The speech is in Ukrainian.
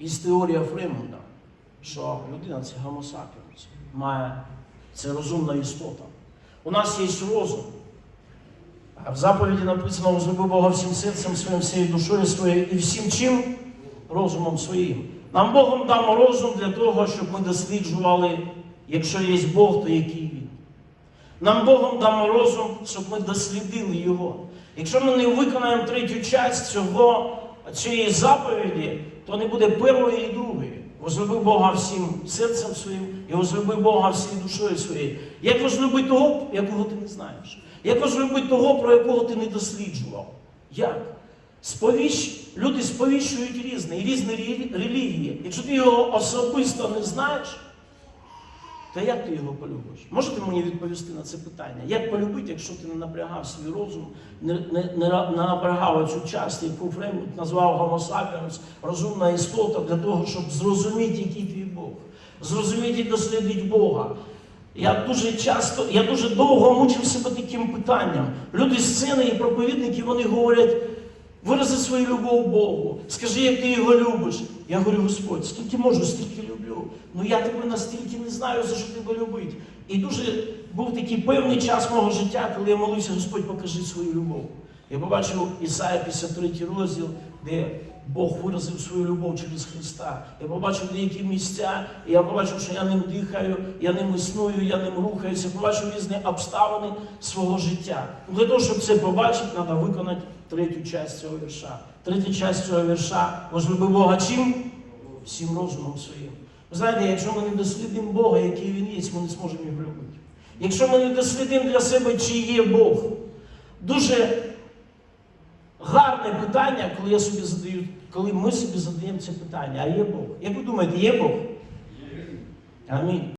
Є теорія Фремонда, що людина це Homo має це розумна істота. У нас є розум. В заповіді написано, возлюби Бога всім серцем своїм, всією душою своєю і всім чим розумом своїм. Нам Богом дав розум для того, щоб ми досліджували, якщо є Бог, то який він. Нам Богом дамо розум, щоб ми дослідили Його. Якщо ми не виконаємо третю часть цього, цієї заповіді, то не буде першої і другої. Возлюби Бога всім серцем своїм і возлюби Бога всією душою своєю. Як возлюби того, якого ти не знаєш? Як возлюби того, про якого ти не досліджував? Як? Сповіщ... Люди сповіщують різне, різні релі- релігії. Якщо ти його особисто не знаєш, то як ти його полюбиш? Можете мені відповісти на це питання? Як полюбити, якщо ти не напрягав свій розум, не, не, не, напрягав цю часть, яку Фремут назвав sapiens, розумна істота для того, щоб зрозуміти, який твій Бог, зрозуміти і дослідити Бога. Я дуже часто, я дуже довго мучив себе таким питанням. Люди з сцени і проповідники, вони говорять, вирази свою любов Богу, скажи, як ти його любиш. Я говорю, Господь, скільки можу, стільки люблю. Ну я тебе настільки не знаю, за що тебе любить. І дуже був такий певний час мого життя, коли я молився, Господь, покажи свою любов. Я побачив Ісая 53 розділ, де Бог виразив свою любов через Христа. Я побачив деякі місця, і я побачив, що я ним дихаю, я ним існую, я ним рухаюся, побачив різні обставини свого життя. Ну, Для того, щоб це побачити, треба виконати третю часть цього вірша. Третя часть цього вірша возлюби Бога чим? Всім розумом своїм. Ви знаєте, якщо ми не дослідимо Бога, який він є, ми не зможемо його любити. Якщо ми не дослідимо для себе, чи є Бог, дуже гарне питання, коли я собі задаю, коли ми собі задаємо це питання, а є Бог. Як ви думаєте, є Бог? Амінь.